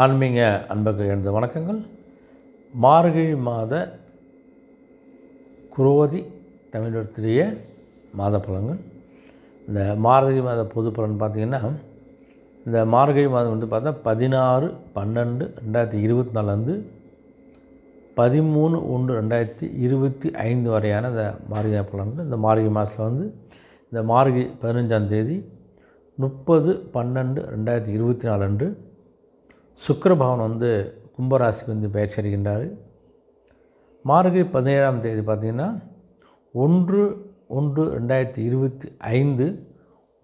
ஆன்மீக அன்புக்கு எனது வணக்கங்கள். மார்கழி மாத குரோதி தமிழத்திலேய மாத பலன்கள். இந்த மார்கழி மாத பொது பலன் பார்த்திங்கன்னா இந்த மார்கழி மாதம் வந்து பார்த்தா பதினாறு பன்னெண்டு ரெண்டாயிரத்தி இருபத்தி நாலுலேருந்து பதிமூணு ஒன்று ரெண்டாயிரத்தி இருபத்தி ஐந்து வரையான இந்த மார்கழி பலன்கள். இந்த மார்கழி மாதத்தில் வந்து இந்த மார்கழி பதினஞ்சாம் தேதி முப்பது பன்னெண்டு ரெண்டாயிரத்தி இருபத்தி நாலு அன்று சுக்கரபவன் வந்து கும்பராசிக்கு வந்து பயிற்சி அடைகின்றார். மார்கழி பதினேழாம் தேதி பார்த்திங்கன்னா ஒன்று ஒன்று ரெண்டாயிரத்தி இருபத்தி ஐந்து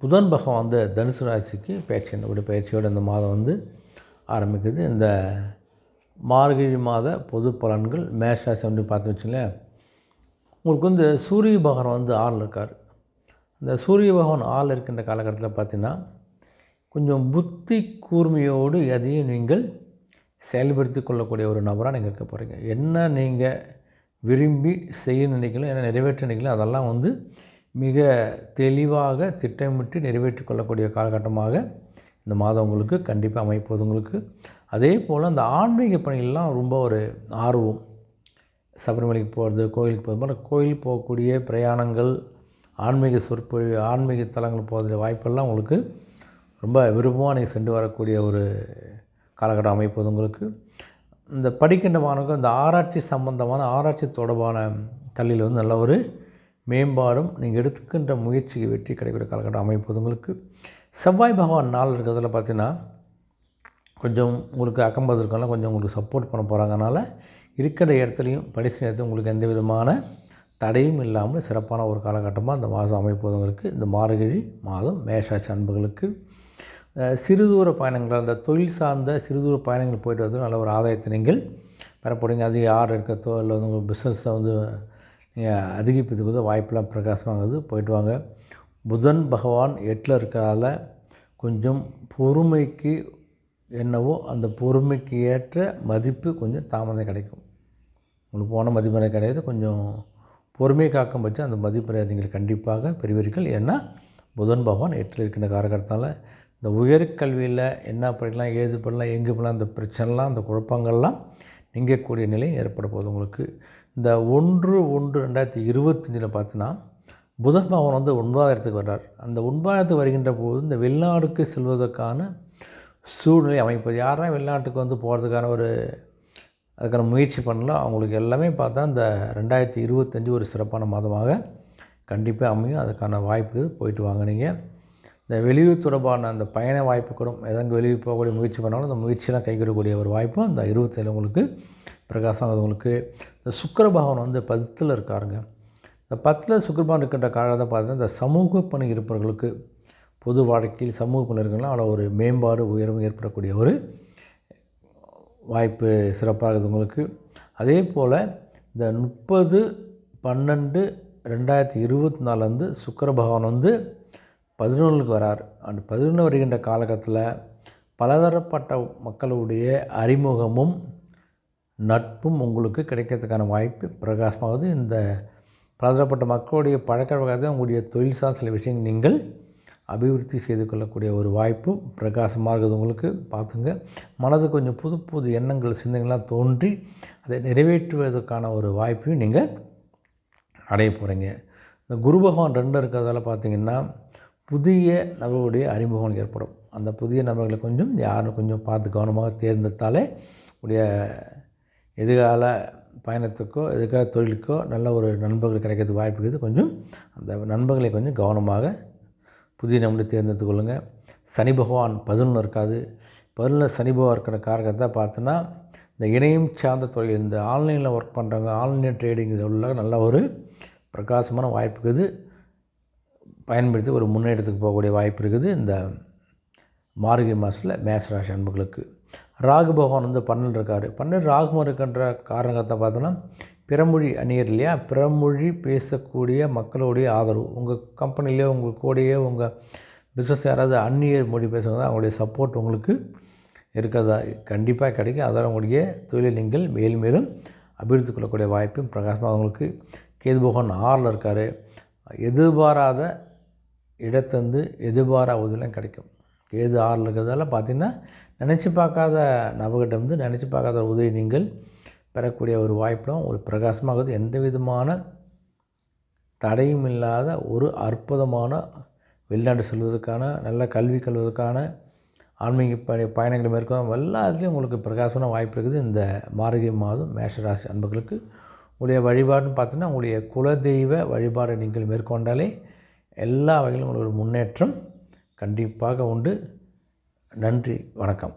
புதன் பகவான் வந்து தனுசு ராசிக்கு பயிற்சி அப்படி பயிற்சியோடு இந்த மாதம் வந்து ஆரம்பிக்குது. இந்த மார்கழி மாத பொது பலன்கள் மேஷராசி வந்து பார்த்து வச்சுங்களேன் உங்களுக்கு வந்து சூரிய பகவான் வந்து ஆள் இருக்கார். இந்த சூரிய பகவான் ஆள் இருக்கின்ற காலகட்டத்தில் பார்த்திங்கன்னா கொஞ்சம் புத்தி கூர்மையோடு எதையும் நீங்கள் செயல்படுத்தி கொள்ளக்கூடிய ஒரு நபராக நீங்கள் இருக்க போகிறீங்க என்ன நீங்கள் விரும்பி செய்ய நினைக்கலாம் என்ன நிறைவேற்ற நினைக்கலாம் அதெல்லாம் வந்து மிக தெளிவாக திட்டமிட்டு நிறைவேற்றி கொள்ளக்கூடிய காலகட்டமாக இந்த மாதம் உங்களுக்கு கண்டிப்பாக அமைப்போது உங்களுக்கு. அதே போல் அந்த ஆன்மீக பணிகள்லாம் ரொம்ப ஒரு ஆர்வம். சபரிமலைக்கு போகிறது கோயிலுக்கு போகிறது மாதிரி கோயில் போகக்கூடிய பிரயாணங்கள் ஆன்மீக சொற்பொழி ஆன்மீக தலங்கள் போகிற வாய்ப்பெல்லாம் உங்களுக்கு ரொம்ப விருப்பமாக நீங்கள் சென்று வரக்கூடிய ஒரு காலகட்டம் அமைப்பது உங்களுக்கு. இந்த படிக்கின்ற மாணவர்கள் இந்த ஆராய்ச்சி சம்பந்தமான ஆராய்ச்சி தொடர்பான கல்வியில் வந்து நல்ல ஒரு மேம்பாடும் நீங்கள் எடுத்துக்கின்ற முயற்சிக்கு வெற்றி கிடைக்கிற காலகட்டம் அமைப்பது உங்களுக்கு. செவ்வாய் பகவான் நாள் இருக்கிறதுல பார்த்தீங்கன்னா கொஞ்சம் உங்களுக்கு அக்கம்பது இருக்கலாம் கொஞ்சம் உங்களுக்கு சப்போர்ட் பண்ண போகிறாங்கனால இருக்கிற இடத்துலையும் படி நேரத்தில் உங்களுக்கு எந்த விதமான தடையும் இல்லாமல் சிறப்பான ஒரு காலகட்டமாக இந்த மாதம் அமைப்பவங்களுக்கு இந்த மார்கழி மாதம் மேஷாட்சி அன்புகளுக்கு சிறுதூர பயணங்கள் அந்த தொழில் சார்ந்த சிறுதூர பயணங்கள் போயிட்டு வந்து நல்ல ஒரு ஆதாயத்தை நீங்கள் பெறப்படுங்க அதிக ஆர்டர் இருக்கிறதோ இல்லை வந்து உங்கள் பிஸ்னஸை வந்து நீங்கள் அதிகரிப்பதுக்கு வாய்ப்பெல்லாம் பிரகாசமாகுது. போயிட்டு வாங்க. புதன் பகவான் எட்டில் இருக்கிறதால கொஞ்சம் பொறுமைக்கு என்னவோ அந்த பொறுமைக்கு ஏற்ற மதிப்பு கொஞ்சம் தாமதம் கிடைக்கும். உங்களுக்கு போன மதிப்பெண்ணை கிடையாது. கொஞ்சம் பொறுமை காக்கும் பட்சம் அந்த மதிப்பெண்ணை நீங்கள் கண்டிப்பாக பெறுவீர்கள். ஏன்னா புதன் பகவான் எட்டில் இருக்கின்ற காலகட்டத்தால் இந்த உயர்கல்வியில் என்ன படிக்கலாம் ஏது பண்ணலாம் எங்கே பண்ணலாம் இந்த பிரச்சனைலாம் அந்த குழப்பங்கள்லாம் நீங்கக்கூடிய நிலை ஏற்பட போகுது. உங்களுக்கு இந்த ஒன்று ஒன்று ரெண்டாயிரத்தி இருபத்தஞ்சில் பார்த்தீங்கன்னா புதன் பகவான் வந்து ஒன்பதாயிரத்துக்கு வர்றார். அந்த ஒன்பதாயிரத்துக்கு வருகின்ற போது இந்த வெளிநாடுக்கு செல்வதற்கான சூழ்நிலை அமைப்பது. யாரெல்லாம் வெளிநாட்டுக்கு வந்து போகிறதுக்கான ஒரு அதுக்கான முயற்சி பண்ணலாம் அவங்களுக்கு எல்லாமே பார்த்தா இந்த ரெண்டாயிரத்தி இருபத்தஞ்சி ஒரு சிறப்பான மாதமாக கண்டிப்பாக அமையும். அதுக்கான வாய்ப்பு போயிட்டு வாங்க. நீங்கள் இந்த வெளியூர் தொடர்பான அந்த பயண வாய்ப்பு கூட எதங்க வெளியூர் போகக்கூடிய முயற்சி பண்ணாலும் அந்த முயற்சியெலாம் கைகூடக்கூடிய ஒரு வாய்ப்பும் அந்த இருபத்தேழு உங்களுக்கு பிரகாசம் உங்களுக்கு. இந்த சுக்கர பகவான் வந்து பத்தில் இருக்காருங்க. இந்த பத்தில் சுக்கரபான் இருக்கின்ற காலத்தை பார்த்தீங்கன்னா இந்த சமூக பணி இருப்பவர்களுக்கு பொது வாழ்க்கையில் சமூக பணி அவ்வளோ அதில் ஒரு மேம்பாடு உயர்வு ஏற்படக்கூடிய ஒரு வாய்ப்பு சிறப்பாகுது உங்களுக்கு. அதே போல் இந்த முப்பது பன்னெண்டு ரெண்டாயிரத்தி இருபத்தி நாலுலேருந்து சுக்கர பகவான் வந்து பதினொன்றுக்கு வரார். அந்த பதினொன்று வருகின்ற காலகட்டத்தில் பலதரப்பட்ட மக்களுடைய அறிமுகமும் நட்பும் உங்களுக்கு கிடைக்கிறதுக்கான வாய்ப்பு பிரகாசமாவது. இந்த பலதரப்பட்ட மக்களுடைய பழக்க வகையாக உங்களுடைய தொழில் சார் சில விஷயங்கள் நீங்கள் அபிவிருத்தி செய்து கொள்ளக்கூடிய ஒரு வாய்ப்பு பிரகாசமாக இருக்குது உங்களுக்கு. பார்த்துங்க. மனது கொஞ்சம் புது புது எண்ணங்கள் சிந்தனைகள்லாம் தோன்றி அதை நிறைவேற்றுவதற்கான ஒரு வாய்ப்பையும் நீங்கள் அடைய போகிறீங்க. இந்த குரு பகவான் ரெண்டு இருக்கிறதால பார்த்திங்கன்னா புதிய நபர்களுடைய அறிமுகம் ஏற்படும். அந்த புதிய நபர்களை கொஞ்சம் யாரும் கொஞ்சம் பார்த்து கவனமாக தேர்ந்தெடுத்தாலே உடைய எதிர்கால பயணத்துக்கோ எதிர்கால தொழிலுக்கோ நல்ல ஒரு நண்பர்கள் கிடைக்கிறதுக்கு வாய்ப்பு இருக்குது. கொஞ்சம் அந்த நண்பர்களை கொஞ்சம் கவனமாக புதிய நபர்களை தேர்ந்தெடுத்து கொள்ளுங்கள் சனி பகவான் பதினொன்று இருக்காது பதினொன்று சனி பகவான் இருக்கிற காரகத்தை பார்த்தோன்னா இந்த இணையம் சார்ந்த தொழில் இந்த ஆன்லைனில் ஒர்க் பண்ணுறவங்க ஆன்லைன் ட்ரேடிங் இது உள்ள நல்ல ஒரு பிரகாசமான வாய்ப்பு இருக்குது. பயன்படுத்தி ஒரு முன்னேற்றத்துக்கு போகக்கூடிய வாய்ப்பு இருக்குது. இந்த மார்கழி மாதத்தில் மேசராசி அன்புகளுக்கு. ராகு பகவான் வந்து பன்னெண்டு இருக்கார். பன்னெண்டு ராகுமம் இருக்கின்ற காரணத்தை பார்த்தோன்னா பிறமொழி அணியர் இல்லையா? பிறமொழி பேசக்கூடிய மக்களுடைய ஆதரவு. உங்கள் கம்பெனிலேயோ உங்கள் கூடயே உங்கள் பிஸ்னஸ் யாராவது அந்நியர் மொழி பேசுகிறதா அவங்களுடைய சப்போர்ட் உங்களுக்கு இருக்கிறதா? கண்டிப்பாக கிடைக்கும். அதில் உங்களுடைய தொழிலை நீங்கள் மேலும் மேலும் அபிவிருத்தி கொள்ளக்கூடிய வாய்ப்பும் பிரகாசமாக அவங்களுக்கு கேது பகவான் ஆறில் இருக்கார். எதிர்பாராத இடத்தந்து எதிர்பாராவதெல்லாம் கிடைக்கும். கேது ஆறில் இருக்கிறதால பார்த்திங்கன்னா நினச்சி பார்க்காத நபர்கிட்ட வந்து நினச்சி பார்க்காத உதவி நீங்கள் பெறக்கூடிய ஒரு வாய்ப்பும் ஒரு பிரகாசமாகுது. எந்த விதமான தடையும் இல்லாத ஒரு அற்புதமான வெளிநாடு செல்வதற்கான நல்ல கல்வி கல்வதற்கான ஆன்மீக பய பயணங்களை மேற்கொள்ள எல்லாத்துலேயும் உங்களுக்கு பிரகாசமான வாய்ப்பு இருக்குது. இந்த மார்கழி மாதம் மேஷராசி அன்பர்களுக்கு உங்களுடைய வழிபாடுன்னு பார்த்தீங்கன்னா உங்களுடைய குலதெய்வ வழிபாடை நீங்கள் மேற்கொண்டாலே எல்லா வகையிலும் உங்களுக்கு ஒரு முன்னேற்றம் கண்டிப்பாக உண்டு. நன்றி வணக்கம்.